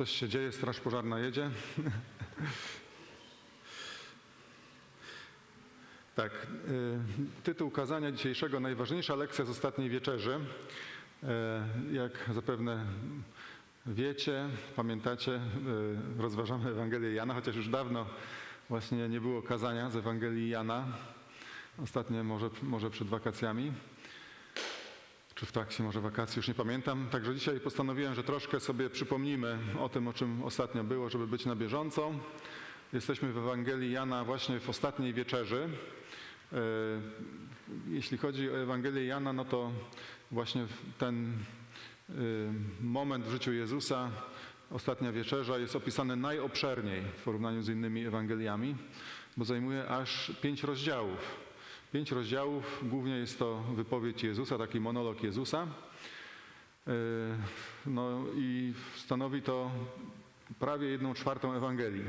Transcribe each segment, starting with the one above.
Coś się dzieje, straż pożarna jedzie. tak, y, tytuł kazania dzisiejszego, najważniejsza lekcja z ostatniej wieczerzy. E, Jak zapewne wiecie, pamiętacie, y, rozważamy Ewangelię Jana, chociaż już dawno właśnie nie było kazania z Ewangelii Jana. Ostatnie może, może przed wakacjami czy w trakcie może wakacji, już nie pamiętam. Także dzisiaj postanowiłem, że troszkę sobie przypomnimy o tym, o czym ostatnio było, żeby być na bieżąco. Jesteśmy w Ewangelii Jana właśnie w ostatniej wieczerzy. E, Jeśli chodzi o Ewangelię Jana, no to właśnie ten e, moment w życiu Jezusa, ostatnia wieczerza, jest opisany najobszerniej w porównaniu z innymi Ewangeliami, bo zajmuje aż pięć rozdziałów. Pięć rozdziałów, głównie jest to wypowiedź Jezusa, taki monolog Jezusa. Yy, No i stanowi to prawie jedną czwartą Ewangelii.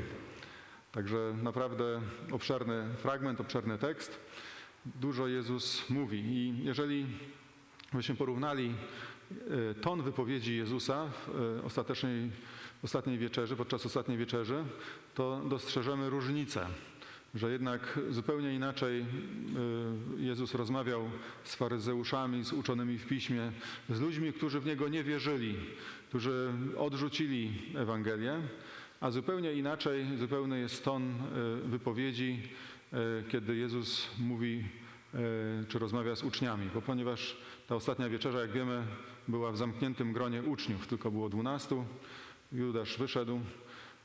Także naprawdę obszerny fragment, obszerny tekst. Dużo Jezus mówi. I jeżeli byśmy porównali yy, ton wypowiedzi Jezusa w yy, ostatecznej, ostatniej wieczerzy, podczas ostatniej wieczerzy, to dostrzeżemy różnicę że jednak zupełnie inaczej y, Jezus rozmawiał z faryzeuszami, z uczonymi w piśmie, z ludźmi, którzy w Niego nie wierzyli, którzy odrzucili Ewangelię, a zupełnie inaczej, zupełny jest ton y, wypowiedzi, y, kiedy Jezus mówi czy rozmawia z uczniami, bo ponieważ ta ostatnia wieczerza, jak wiemy, była w zamkniętym gronie uczniów, tylko było dwunastu, Judasz wyszedł,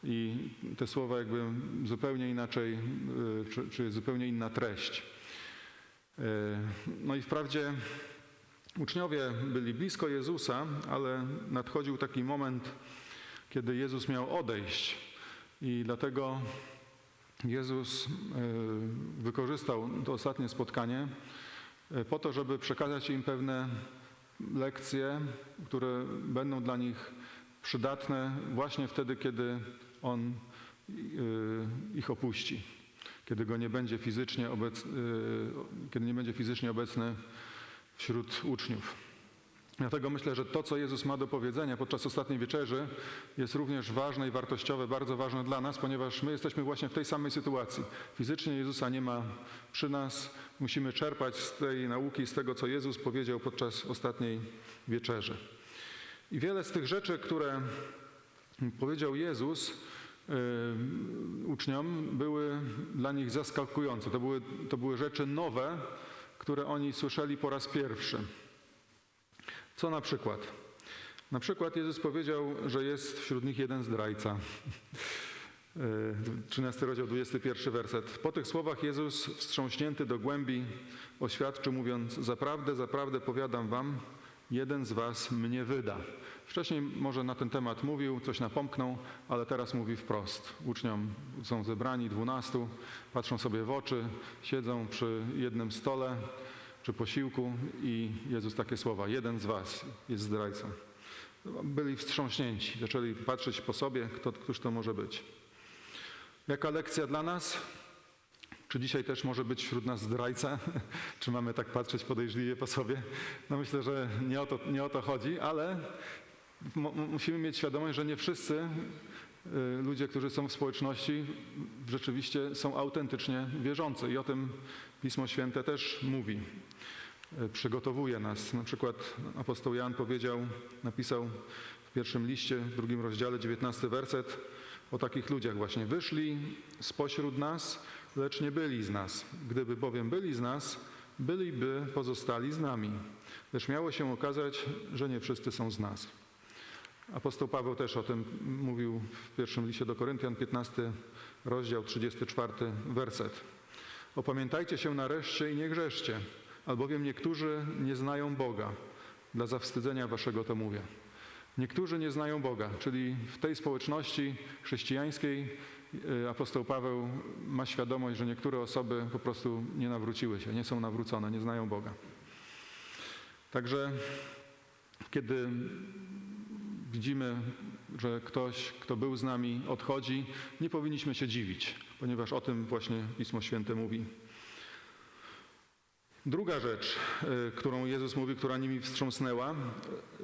i te słowa jakby zupełnie inaczej, y, czy, czy zupełnie inna treść. Y, No i wprawdzie uczniowie byli blisko Jezusa, ale nadchodził taki moment, kiedy Jezus miał odejść i dlatego Jezus y, wykorzystał to ostatnie spotkanie po to, żeby przekazać im pewne lekcje, które będą dla nich przydatne właśnie wtedy, kiedy On y, ich opuści, kiedy Go nie będzie fizycznie obecny, kiedy nie będzie fizycznie obecny wśród uczniów. Dlatego myślę, że to, co Jezus ma do powiedzenia podczas ostatniej wieczerzy, jest również ważne i wartościowe, bardzo ważne dla nas, ponieważ my jesteśmy właśnie w tej samej sytuacji. Fizycznie Jezusa nie ma przy nas. Musimy czerpać z tej nauki, z tego, co Jezus powiedział podczas ostatniej wieczerzy. I wiele z tych rzeczy, które powiedział Jezus yy, uczniom, były dla nich zaskakujące. To były, to były rzeczy nowe, które oni słyszeli po raz pierwszy. Co na przykład? Na przykład Jezus powiedział, że jest wśród nich jeden zdrajca. 13 rozdział, 21 werset. Po tych słowach Jezus, wstrząśnięty do głębi, oświadczył, mówiąc: Zaprawdę, zaprawdę powiadam wam, jeden z was mnie wyda. Wcześniej może na ten temat mówił, coś napomknął, ale teraz mówi wprost. Uczniom są zebrani dwunastu, patrzą sobie w oczy, siedzą przy jednym stole, przy posiłku i Jezus takie słowa, jeden z was jest zdrajcą. Byli wstrząśnięci, zaczęli patrzeć po sobie, kto, któż to może być. Jaka lekcja dla nas? Czy dzisiaj też może być wśród nas zdrajca? Czy mamy tak patrzeć podejrzliwie po sobie? No myślę, że nie o to, nie o to chodzi, ale musimy mieć świadomość, że nie wszyscy y, ludzie, którzy są w społeczności, rzeczywiście są autentycznie wierzący. I o tym Pismo Święte też mówi. Y, Przygotowuje nas. Na przykład apostoł Jan powiedział, napisał w pierwszym liście, w drugim rozdziale, 19 werset, o takich ludziach właśnie. Wyszli spośród nas, lecz nie byli z nas. Gdyby bowiem byli z nas, byliby pozostali z nami. Lecz miało się okazać, że nie wszyscy są z nas. Apostoł Paweł też o tym mówił w pierwszym liście do Koryntian, 15 rozdział, 34 werset. Opamiętajcie się nareszcie i nie grzeszcie, albowiem niektórzy nie znają Boga. Dla zawstydzenia waszego to mówię. Niektórzy nie znają Boga, czyli w tej społeczności chrześcijańskiej y, apostoł Paweł ma świadomość, że niektóre osoby po prostu nie nawróciły się, nie są nawrócone, nie znają Boga. Także kiedy widzimy, że ktoś, kto był z nami, odchodzi, nie powinniśmy się dziwić, ponieważ o tym właśnie Pismo Święte mówi. Druga rzecz, y, którą Jezus mówi, która nimi wstrząsnęła,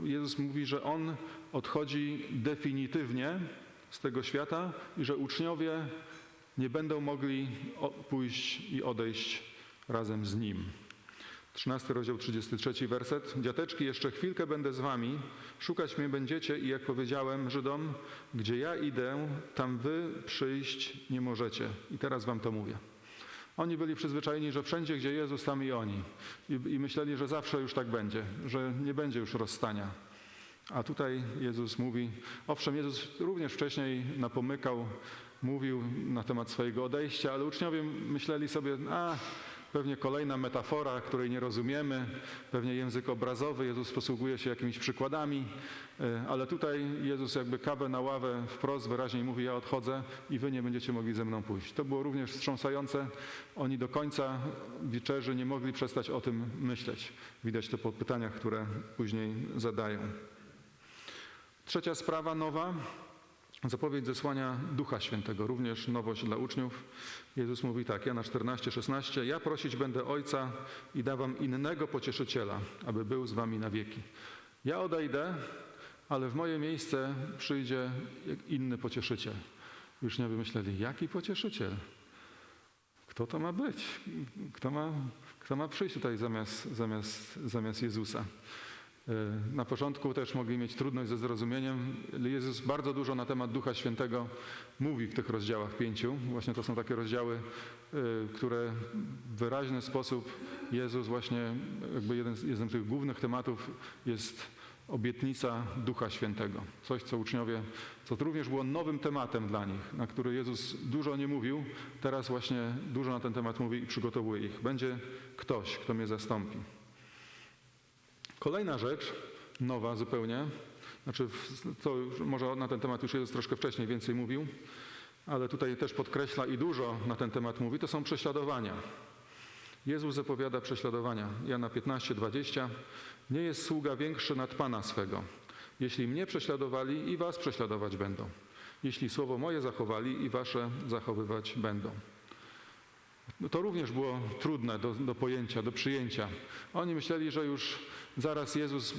Jezus mówi, że On odchodzi definitywnie z tego świata i że uczniowie nie będą mogli pójść i odejść razem z Nim. 13 rozdział, 33 werset. Dziateczki, jeszcze chwilkę będę z wami, szukać mnie będziecie i jak powiedziałem Żydom, gdzie ja idę, tam wy przyjść nie możecie. I teraz wam to mówię. Oni byli przyzwyczajeni, że wszędzie, gdzie Jezus, tam i oni. I, I myśleli, że zawsze już tak będzie, że nie będzie już rozstania. A tutaj Jezus mówi, owszem, Jezus również wcześniej napomykał, mówił na temat swojego odejścia, ale uczniowie myśleli sobie, a pewnie kolejna metafora, której nie rozumiemy, pewnie język obrazowy, Jezus posługuje się jakimiś przykładami, e, ale tutaj Jezus jakby kawę na ławę wprost wyraźnie mówi, ja odchodzę i wy nie będziecie mogli ze mną pójść. To było również wstrząsające. Oni do końca wieczerzy nie mogli przestać o tym myśleć. Widać to po pytaniach, które później zadają. Trzecia sprawa nowa, zapowiedź zesłania Ducha Świętego, również nowość dla uczniów. Jezus mówi tak, Jana 14, 16, ja prosić będę Ojca i dawam innego pocieszyciela, aby był z wami na wieki. Ja odejdę, ale w moje miejsce przyjdzie inny pocieszyciel. Już nie wymyśleli, jaki pocieszyciel? Kto to ma być? Kto ma, kto ma przyjść tutaj zamiast, zamiast, zamiast Jezusa? E, Na początku też mogli mieć trudność ze zrozumieniem. Jezus bardzo dużo na temat Ducha Świętego mówi w tych rozdziałach pięciu. Właśnie to są takie rozdziały, e, które w wyraźny sposób Jezus właśnie, jakby jeden, z- jeden z tych głównych tematów jest obietnica Ducha Świętego. Coś, co uczniowie, co również było nowym tematem dla nich, na który Jezus dużo nie mówił, teraz właśnie dużo na ten temat mówi i przygotowuje ich. Będzie ktoś, kto mnie zastąpi. Kolejna rzecz, nowa zupełnie, znaczy to może na ten temat już Jezus troszkę wcześniej więcej mówił, ale tutaj też podkreśla i dużo na ten temat mówi, to są prześladowania. Jezus zapowiada prześladowania. Jana 15, 20. Nie jest sługa większy nad Pana swego. Jeśli mnie prześladowali, i was prześladować będą. Jeśli słowo moje zachowali, i wasze zachowywać będą. No to również było trudne do, do pojęcia, do przyjęcia. Oni myśleli, że już zaraz Jezus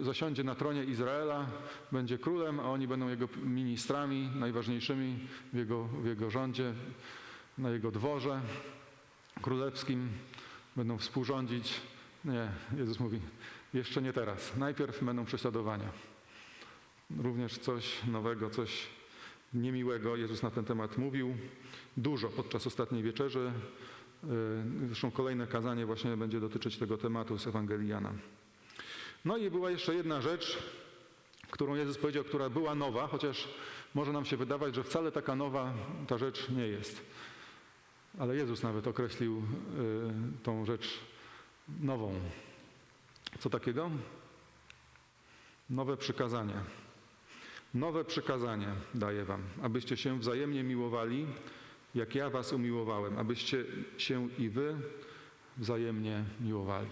y, zasiądzie na tronie Izraela, będzie królem, a oni będą jego ministrami najważniejszymi w jego, w jego rządzie, na jego dworze królewskim, będą współrządzić. Nie, Jezus mówi, jeszcze nie teraz. Najpierw będą prześladowania. Również coś nowego, coś niemiłego Jezus na ten temat mówił. Dużo podczas ostatniej wieczerzy. Yy, Zresztą kolejne kazanie właśnie będzie dotyczyć tego tematu z Ewangelii Jana. No i była jeszcze jedna rzecz, którą Jezus powiedział, która była nowa, chociaż może nam się wydawać, że wcale taka nowa ta rzecz nie jest. Ale Jezus nawet określił yy, tą rzecz nową. Co takiego? Nowe przykazanie. Nowe przykazanie daję wam, abyście się wzajemnie miłowali, jak ja was umiłowałem, abyście się i wy wzajemnie miłowali.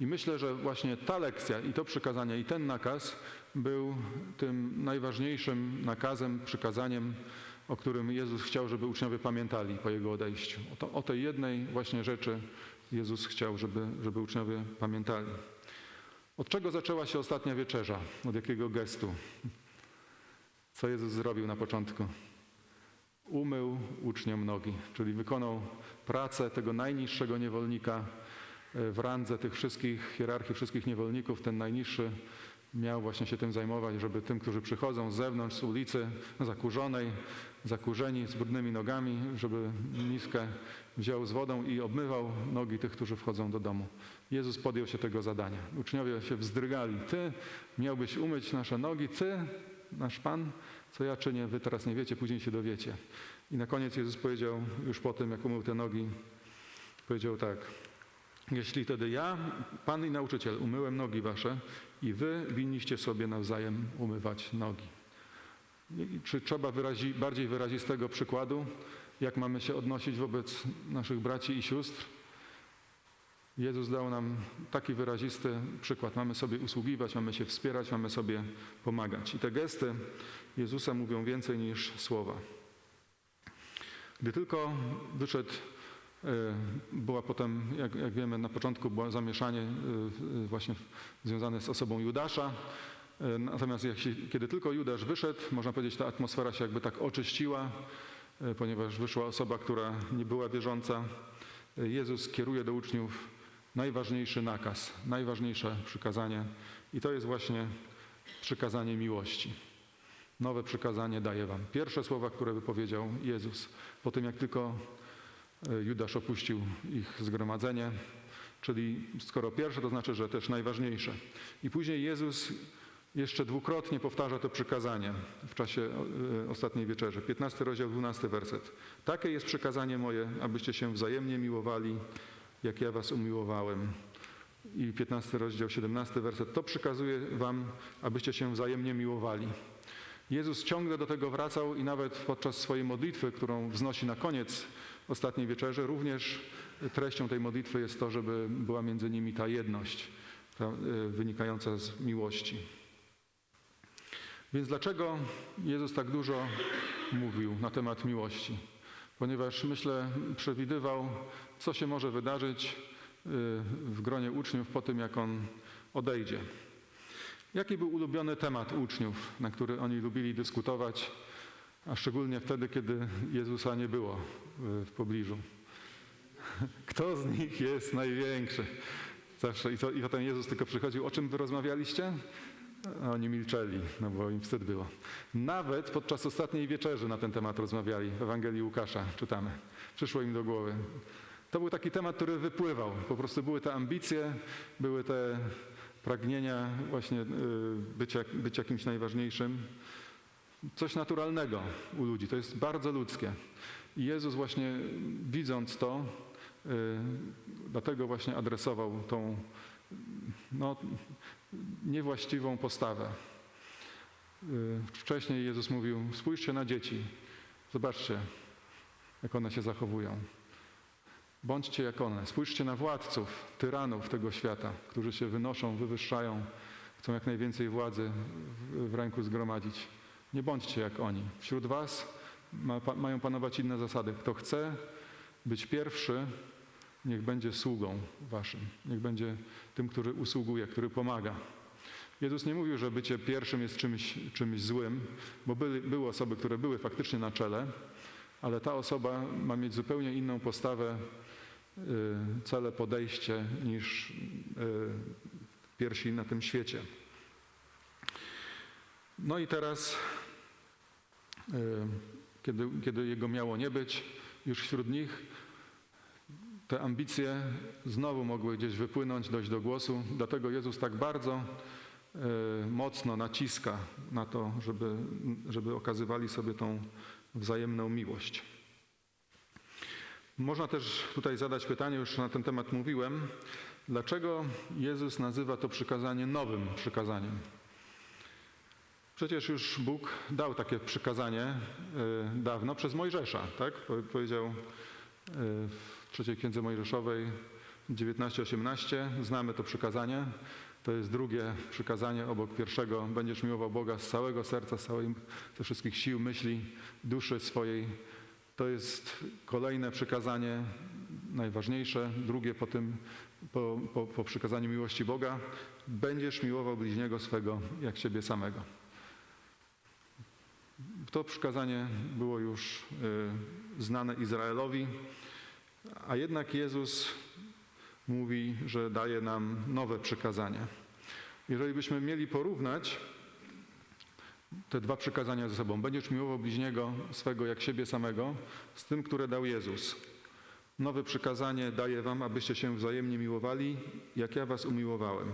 I myślę, że właśnie ta lekcja i to przykazanie i ten nakaz był tym najważniejszym nakazem, przykazaniem, o którym Jezus chciał, żeby uczniowie pamiętali po Jego odejściu. O, to, o tej jednej właśnie rzeczy Jezus chciał, żeby, żeby uczniowie pamiętali. Od czego zaczęła się ostatnia wieczerza? Od jakiego gestu? Co Jezus zrobił na początku? Umył uczniom nogi, czyli wykonał pracę tego najniższego niewolnika e, w randze tych wszystkich, hierarchii wszystkich niewolników. Ten najniższy miał właśnie się tym zajmować, żeby tym, którzy przychodzą z zewnątrz, z ulicy zakurzonej, zakurzeni, z brudnymi nogami, żeby miskę wziął z wodą i obmywał nogi tych, którzy wchodzą do domu. Jezus podjął się tego zadania. Uczniowie się wzdrygali. Ty miałbyś umyć nasze nogi, Ty, nasz Pan, co ja czynię, Wy teraz nie wiecie, później się dowiecie. I na koniec Jezus powiedział, już po tym, jak umył te nogi, powiedział tak. Jeśli wtedy ja, Pan i nauczyciel, umyłem nogi wasze i wy winniście sobie nawzajem umywać nogi. I Czy trzeba wyrazi, bardziej wyrazistego przykładu, jak mamy się odnosić wobec naszych braci i sióstr? Jezus dał nam taki wyrazisty przykład. Mamy sobie usługiwać, mamy się wspierać, mamy sobie pomagać. I te gesty Jezusa mówią więcej niż słowa. Gdy tylko wyszedł Była potem, jak, jak wiemy, na początku było zamieszanie y, właśnie związane z osobą Judasza. Y, Natomiast jak się, kiedy tylko Judasz wyszedł, można powiedzieć, ta atmosfera się jakby tak oczyściła, ponieważ wyszła osoba, która nie była wierząca. Jezus kieruje do uczniów najważniejszy nakaz, najważniejsze przykazanie i to jest właśnie przykazanie miłości. Nowe przykazanie daję wam. Pierwsze słowa, które wypowiedział Jezus po tym, jak tylko e, Judasz opuścił ich zgromadzenie, czyli skoro pierwsze, to znaczy, że też najważniejsze. I później Jezus jeszcze dwukrotnie powtarza to przykazanie w czasie e, ostatniej wieczerzy. 15 rozdział, 12 werset. Takie jest przykazanie moje, abyście się wzajemnie miłowali, jak ja was umiłowałem. I 15 rozdział, 17 werset. To przykazuje wam, abyście się wzajemnie miłowali. Jezus ciągle do tego wracał i nawet podczas swojej modlitwy, którą wznosi na koniec ostatniej wieczerzy, również treścią tej modlitwy jest to, żeby była między nimi ta jedność ta, y, wynikająca z miłości. Więc dlaczego Jezus tak dużo mówił na temat miłości? Ponieważ myślę, przewidywał, co się może wydarzyć y, w gronie uczniów po tym, jak on odejdzie. Jaki był ulubiony temat uczniów, na który oni lubili dyskutować, a szczególnie wtedy, kiedy Jezusa nie było y, w pobliżu? Kto z nich jest największy? Zawsze i, to, i potem Jezus tylko przychodził, o czym wy rozmawialiście? A oni milczeli, no bo im wstyd było. Nawet podczas ostatniej wieczerzy na ten temat rozmawiali. W Ewangelii Łukasza czytamy. Przyszło im do głowy. To był taki temat, który wypływał. Po prostu były te ambicje, były te pragnienia właśnie y, bycia, bycia kimś najważniejszym. Coś naturalnego u ludzi. To jest bardzo ludzkie. I Jezus właśnie widząc to, y, dlatego właśnie adresował tą no, niewłaściwą postawę. Y, Wcześniej Jezus mówił: Spójrzcie na dzieci, zobaczcie, jak one się zachowują. Bądźcie jak one. Spójrzcie na władców, tyranów tego świata, którzy się wynoszą, wywyższają, chcą jak najwięcej władzy w, ręku zgromadzić. Nie bądźcie jak oni. Wśród Was ma, pa, mają panować inne zasady. Kto chce być pierwszy, niech będzie sługą Waszym. Niech będzie tym, który usługuje, który pomaga. Jezus nie mówił, że bycie pierwszym jest czymś, czymś złym, bo były, były osoby, które były faktycznie na czele, ale ta osoba ma mieć zupełnie inną postawę, cele, podejście niż y, pierwsi na tym świecie. No i teraz, y, kiedy, kiedy jego miało nie być, już wśród nich te ambicje znowu mogły gdzieś wypłynąć, dojść do głosu. Dlatego Jezus tak bardzo mocno naciska na to, żeby, żeby okazywali sobie tą wzajemną miłość. Można też tutaj zadać pytanie, już na ten temat mówiłem, dlaczego Jezus nazywa to przykazanie nowym przykazaniem? Przecież już Bóg dał takie przykazanie y, dawno przez Mojżesza, tak? Powiedział y, w trzeciej księdze Mojżeszowej 19:18, znamy to przykazanie. To jest drugie przykazanie obok pierwszego. Będziesz miłował Boga z całego serca, z całej, ze wszystkich sił, myśli, duszy swojej. To jest kolejne przykazanie, najważniejsze, drugie po tym, po, po, po przykazaniu miłości Boga. Będziesz miłował bliźniego swego jak siebie samego. To przykazanie było już y, znane Izraelowi, a jednak Jezus mówi, że daje nam nowe przykazanie. Jeżeli byśmy mieli porównać te dwa przykazania ze sobą, będziesz miłował bliźniego swego jak siebie samego, z tym, które dał Jezus. Nowe przykazanie daję wam, abyście się wzajemnie miłowali, jak ja was umiłowałem.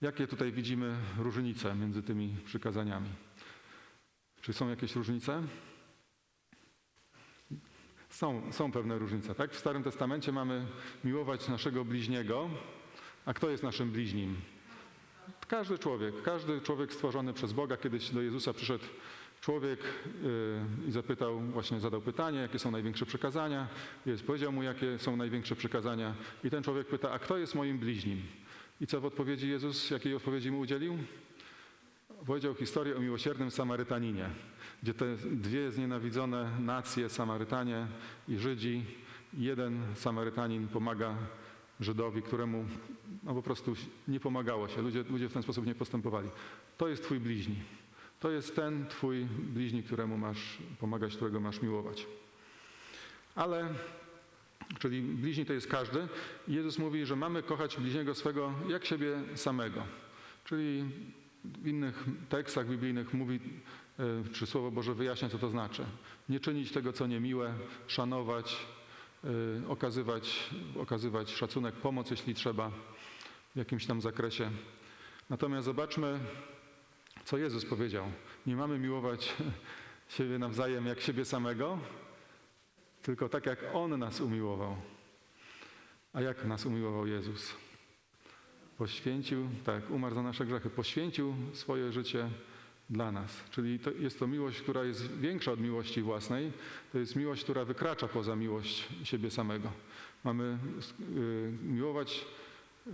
Jakie tutaj widzimy różnice między tymi przykazaniami? Czy są jakieś różnice? Są, są pewne różnice. Tak? W Starym Testamencie mamy miłować naszego bliźniego, a kto jest naszym bliźnim? Każdy człowiek, każdy człowiek stworzony przez Boga. Kiedyś do Jezusa przyszedł człowiek yy, i zapytał, właśnie zadał pytanie, jakie są największe przykazania. Jezus powiedział mu, jakie są największe przykazania. I ten człowiek pyta, a kto jest moim bliźnim? I co w odpowiedzi Jezus, jakiej odpowiedzi mu udzielił? Powiedział historię o miłosiernym Samarytaninie, gdzie te dwie znienawidzone nacje, Samarytanie i Żydzi, jeden Samarytanin pomaga Żydowi, któremu no, po prostu nie pomagało się. Ludzie, ludzie w ten sposób nie postępowali. To jest twój bliźni. To jest ten twój bliźni, któremu masz pomagać, którego masz miłować. Ale, czyli bliźni to jest każdy. Jezus mówi, że mamy kochać bliźniego swego jak siebie samego. Czyli w innych tekstach biblijnych mówi, e, czy Słowo Boże wyjaśnia, co to znaczy. Nie czynić tego, co niemiłe, szanować, okazywać, okazywać szacunek, pomoc, jeśli trzeba, w jakimś tam zakresie. Natomiast zobaczmy, co Jezus powiedział. Nie mamy miłować siebie nawzajem jak siebie samego, tylko tak jak On nas umiłował. A jak nas umiłował Jezus? Poświęcił, tak, umarł za nasze grzechy, poświęcił swoje życie dla nas. Czyli to jest to miłość, która jest większa od miłości własnej. To jest miłość, która wykracza poza miłość siebie samego. Mamy y, miłować y,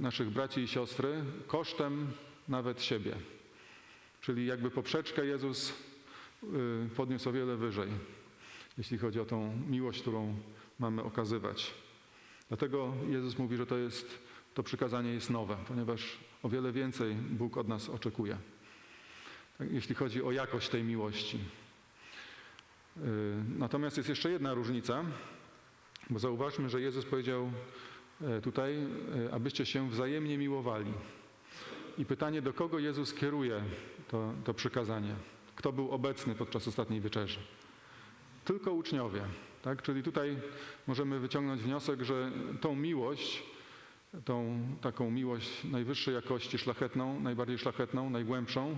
naszych braci i siostry kosztem nawet siebie. Czyli jakby poprzeczkę Jezus y, podniósł o wiele wyżej, jeśli chodzi o tą miłość, którą mamy okazywać. Dlatego Jezus mówi, że to, jest, to przykazanie jest nowe, ponieważ o wiele więcej Bóg od nas oczekuje. Tak, Jeśli chodzi o jakość tej miłości. Y, Natomiast jest jeszcze jedna różnica, bo zauważmy, że Jezus powiedział e, tutaj, e, abyście się wzajemnie miłowali. I pytanie, do kogo Jezus kieruje to, to przykazanie? Kto był obecny podczas ostatniej wieczerzy? Tylko uczniowie. Tak? Czyli tutaj możemy wyciągnąć wniosek, że tą miłość, tą taką miłość najwyższej jakości, szlachetną, najbardziej szlachetną, najgłębszą,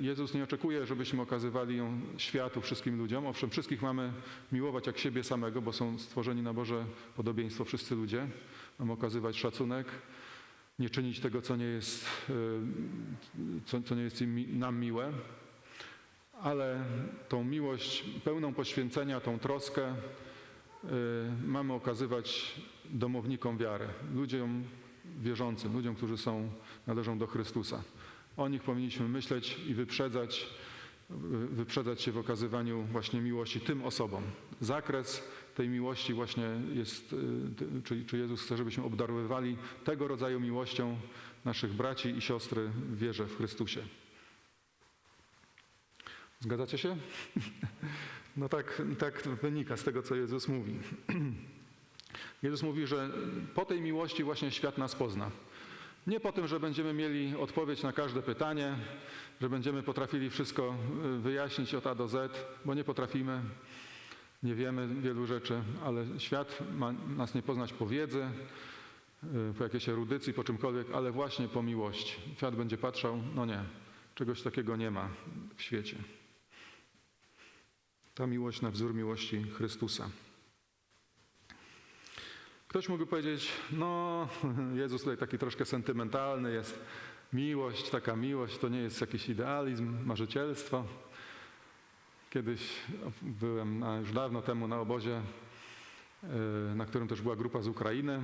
Jezus nie oczekuje, żebyśmy okazywali ją światu, wszystkim ludziom. Owszem, wszystkich mamy miłować jak siebie samego, bo są stworzeni na Boże podobieństwo wszyscy ludzie. Mamy okazywać szacunek, nie czynić tego, co nie jest, y, co, co nie jest im, nam miłe, ale tą miłość pełną poświęcenia, tą troskę y, mamy okazywać domownikom wiary, ludziom wierzącym, ludziom, którzy są, należą do Chrystusa. O nich powinniśmy myśleć i wyprzedzać, wy- wyprzedzać się w okazywaniu właśnie miłości tym osobom. Zakres tej miłości właśnie jest, y, czy, czy Jezus chce, żebyśmy obdarowywali tego rodzaju miłością naszych braci i siostry w wierze w Chrystusie. Zgadzacie się? No tak, tak wynika z tego, co Jezus mówi. Jezus mówi, że po tej miłości właśnie świat nas pozna. Nie po tym, że będziemy mieli odpowiedź na każde pytanie, że będziemy potrafili wszystko y, wyjaśnić od A do Z, bo nie potrafimy, nie wiemy wielu rzeczy, ale świat ma nas nie poznać po wiedzy, y, po jakiejś erudycji, po czymkolwiek, ale właśnie po miłości. Świat będzie patrzał, no nie, czegoś takiego nie ma w świecie. Ta miłość na wzór miłości Chrystusa. Ktoś mógłby powiedzieć, no Jezus tutaj taki troszkę sentymentalny jest. Miłość, taka miłość, to nie jest jakiś idealizm, marzycielstwo. Kiedyś byłem na, już dawno temu na obozie, yy, na którym też była grupa z Ukrainy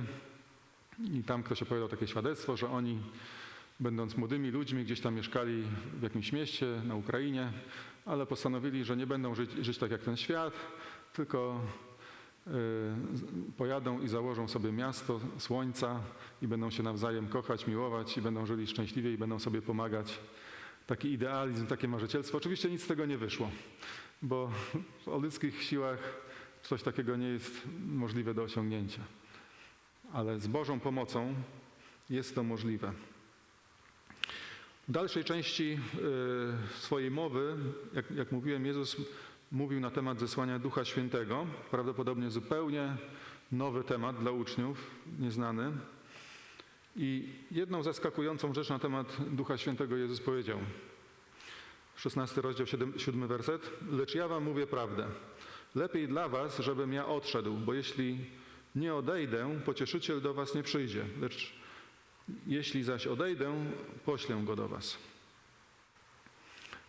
i tam ktoś opowiadał takie świadectwo, że oni będąc młodymi ludźmi, gdzieś tam mieszkali w jakimś mieście na Ukrainie, ale postanowili, że nie będą żyć, żyć tak jak ten świat, tylko pojadą i założą sobie miasto słońca i będą się nawzajem kochać, miłować i będą żyli szczęśliwie i będą sobie pomagać. Taki idealizm, takie marzycielstwo. Oczywiście nic z tego nie wyszło, bo o ludzkich siłach coś takiego nie jest możliwe do osiągnięcia. Ale z Bożą pomocą jest to możliwe. W dalszej części y, swojej mowy, jak, jak mówiłem, Jezus mówił na temat zesłania Ducha Świętego. Prawdopodobnie zupełnie nowy temat dla uczniów, nieznany. I jedną zaskakującą rzecz na temat Ducha Świętego Jezus powiedział. 16 rozdział, 7, 7 werset. Lecz ja wam mówię prawdę. Lepiej dla was, żebym ja odszedł, bo jeśli nie odejdę, pocieszyciel do was nie przyjdzie. Lecz jeśli zaś odejdę, poślę go do was.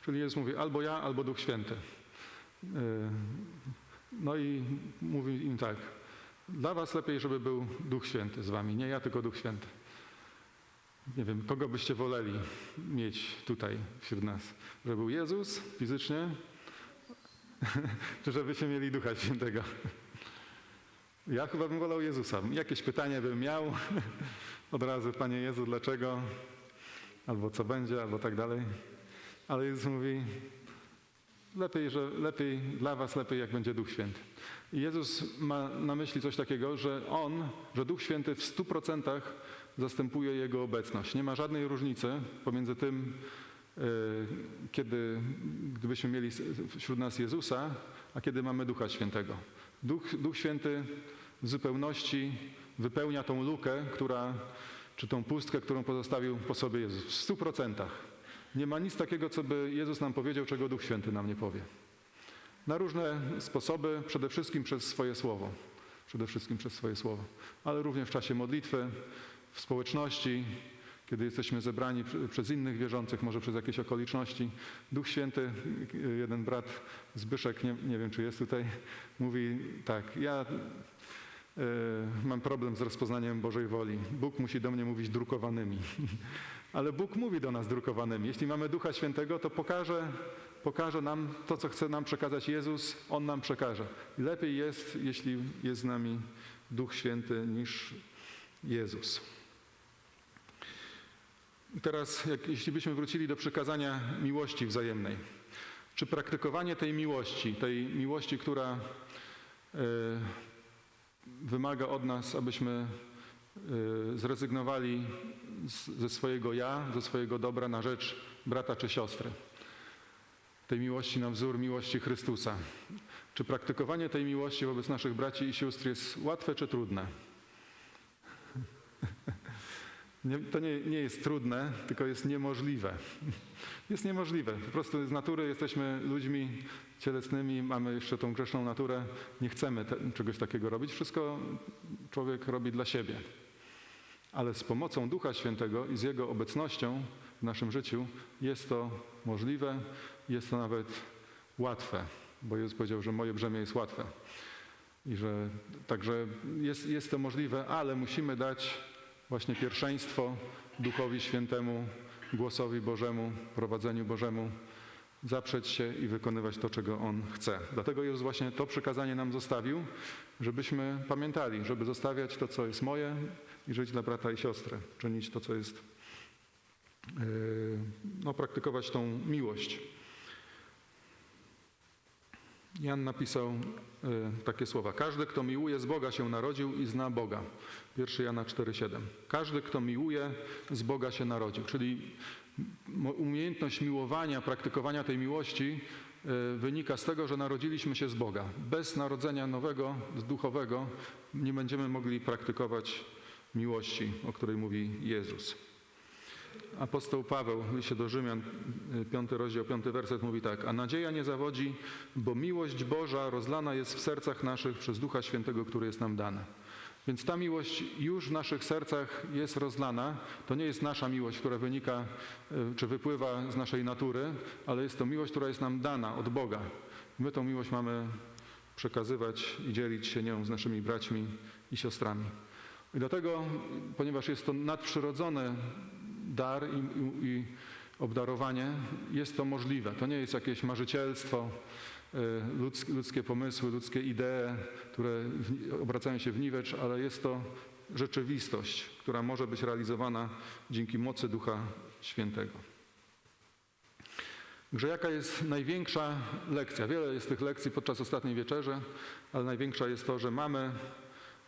Czyli Jezus mówi albo ja, albo Duch Święty. Yy, No i mówi im tak. Dla was lepiej, żeby był Duch Święty z wami. Nie ja, tylko Duch Święty. Nie wiem, kogo byście woleli mieć tutaj wśród nas? Żeby był Jezus fizycznie, czy żebyśmy mieli Ducha Świętego? Ja chyba bym wolał Jezusa. Jakieś pytanie bym miał. Od razu, Panie Jezu, dlaczego? Albo co będzie, albo tak dalej. Ale Jezus mówi, lepiej, że, lepiej dla was, lepiej jak będzie Duch Święty. I Jezus ma na myśli coś takiego, że On, że Duch Święty w stu procentach zastępuje Jego obecność. Nie ma żadnej różnicy pomiędzy tym, yy, kiedy, gdybyśmy mieli wśród nas Jezusa, a kiedy mamy Ducha Świętego. Duch, Duch Święty w zupełności wypełnia tą lukę, która, czy tą pustkę, którą pozostawił po sobie Jezus. W stu procentach. Nie ma nic takiego, co by Jezus nam powiedział, czego Duch Święty nam nie powie. Na różne sposoby, przede wszystkim przez swoje słowo. Przede wszystkim przez swoje słowo. Ale również w czasie modlitwy, w społeczności, kiedy jesteśmy zebrani pr- przez innych wierzących, może przez jakieś okoliczności. Duch Święty, jeden brat Zbyszek, nie, nie wiem czy jest tutaj, mówi tak, ja y, mam problem z rozpoznaniem Bożej woli. Bóg musi do mnie mówić drukowanymi. Ale Bóg mówi do nas drukowanymi. Jeśli mamy Ducha Świętego, to pokaże, pokaże nam to, co chce nam przekazać Jezus, On nam przekaże. Lepiej jest, jeśli jest z nami Duch Święty niż Jezus. Teraz, jak, jeśli byśmy wrócili do przekazania miłości wzajemnej. Czy praktykowanie tej miłości, tej miłości, która e, wymaga od nas, abyśmy zrezygnowali z, ze swojego ja, ze swojego dobra na rzecz brata czy siostry. Tej miłości na wzór miłości Chrystusa. Czy praktykowanie tej miłości wobec naszych braci i sióstr jest łatwe czy trudne? Nie, to nie, nie jest trudne, tylko jest niemożliwe. Jest niemożliwe. Po prostu z natury jesteśmy ludźmi cielesnymi, mamy jeszcze tą grzeszną naturę, nie chcemy te, czegoś takiego robić. Wszystko człowiek robi dla siebie. Ale z pomocą Ducha Świętego i z Jego obecnością w naszym życiu jest to możliwe, jest to nawet łatwe, bo Jezus powiedział, że moje brzemię jest łatwe. I że także jest, jest to możliwe, ale musimy dać właśnie pierwszeństwo Duchowi Świętemu, głosowi Bożemu, prowadzeniu Bożemu, zaprzeć się i wykonywać to, czego On chce. Dlatego Jezus właśnie to przykazanie nam zostawił, żebyśmy pamiętali, żeby zostawiać to, co jest moje i żyć dla brata i siostry, czynić to, co jest, yy, no, praktykować tą miłość. Jan napisał y, takie słowa. Każdy, kto miłuje z Boga się narodził i zna Boga. 1 Jana 4,7. Każdy, kto miłuje z Boga się narodził. Czyli umiejętność miłowania, praktykowania tej miłości y, wynika z tego, że narodziliśmy się z Boga. Bez narodzenia nowego, duchowego nie będziemy mogli praktykować miłości, o której mówi Jezus. Apostoł Paweł liście do Rzymian, y, piąty rozdział, piąty werset mówi tak. A nadzieja nie zawodzi, bo miłość Boża rozlana jest w sercach naszych przez Ducha Świętego, który jest nam dany. Więc ta miłość już w naszych sercach jest rozlana. To nie jest nasza miłość, która wynika y, czy wypływa z naszej natury, ale jest to miłość, która jest nam dana od Boga. My tą miłość mamy przekazywać i dzielić się nią z naszymi braćmi i siostrami. I dlatego, ponieważ jest to nadprzyrodzony dar i, i, i obdarowanie, jest to możliwe. To nie jest jakieś marzycielstwo, y, ludzk, ludzkie pomysły, ludzkie idee, które w, obracają się w niwecz, ale jest to rzeczywistość, która może być realizowana dzięki mocy Ducha Świętego. Że jaka jest największa lekcja? Wiele jest tych lekcji podczas ostatniej wieczerzy, ale największa jest to, że mamy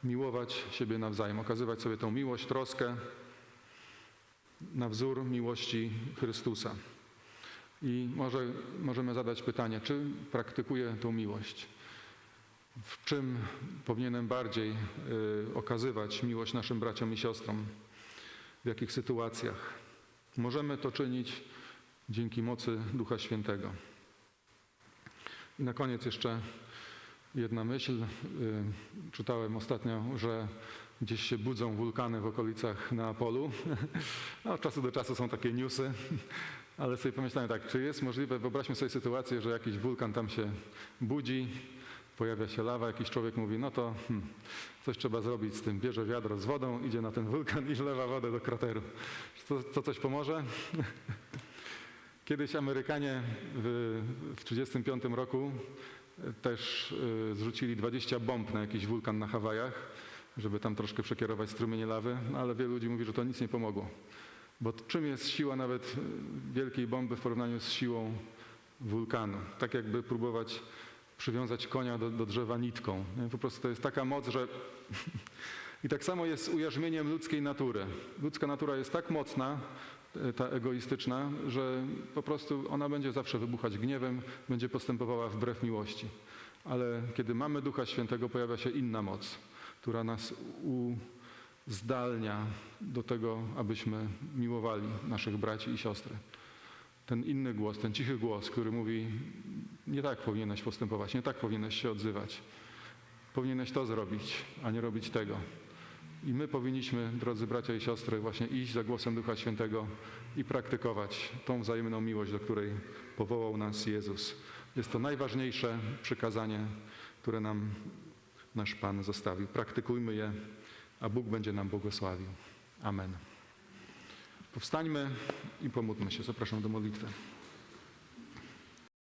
miłować siebie nawzajem, okazywać sobie tą miłość, troskę na wzór miłości Chrystusa. I może możemy zadać pytanie, czy praktykuję tą miłość? W czym powinienem bardziej y, okazywać miłość naszym braciom i siostrom? W jakich sytuacjach? Możemy to czynić dzięki mocy Ducha Świętego. I na koniec jeszcze jedna myśl. Y, Czytałem ostatnio, że gdzieś się budzą wulkany w okolicach Neapolu. No, od czasu do czasu są takie newsy, ale sobie pomyślałem tak, czy jest możliwe, wyobraźmy sobie sytuację, że jakiś wulkan tam się budzi, pojawia się lawa, jakiś człowiek mówi, no to hmm, coś trzeba zrobić z tym. Bierze wiadro z wodą, idzie na ten wulkan i wlewa wodę do krateru. Czy to, to coś pomoże? Kiedyś Amerykanie w 1935 roku też e, zrzucili 20 bomb na jakiś wulkan na Hawajach, żeby tam troszkę przekierować strumienie lawy, no ale wielu ludzi mówi, że to nic nie pomogło. Bo czym jest siła nawet e, wielkiej bomby w porównaniu z siłą wulkanu? Tak jakby próbować przywiązać konia do, do drzewa nitką. Po prostu to jest taka moc, że... I tak samo jest z ujarzmieniem ludzkiej natury. Ludzka natura jest tak mocna, ta egoistyczna, że po prostu ona będzie zawsze wybuchać gniewem, będzie postępowała wbrew miłości. Ale kiedy mamy Ducha Świętego, pojawia się inna moc, która nas uzdalnia do tego, abyśmy miłowali naszych braci i siostry. Ten inny głos, ten cichy głos, który mówi, nie tak powinieneś postępować, nie tak powinieneś się odzywać. Powinieneś to zrobić, a nie robić tego. I my powinniśmy, drodzy bracia i siostry, właśnie iść za głosem Ducha Świętego i praktykować tą wzajemną miłość, do której powołał nas Jezus. Jest to najważniejsze przykazanie, które nam nasz Pan zostawił. Praktykujmy je, a Bóg będzie nam błogosławił. Amen. Powstańmy i pomódlmy się. Zapraszam do modlitwy.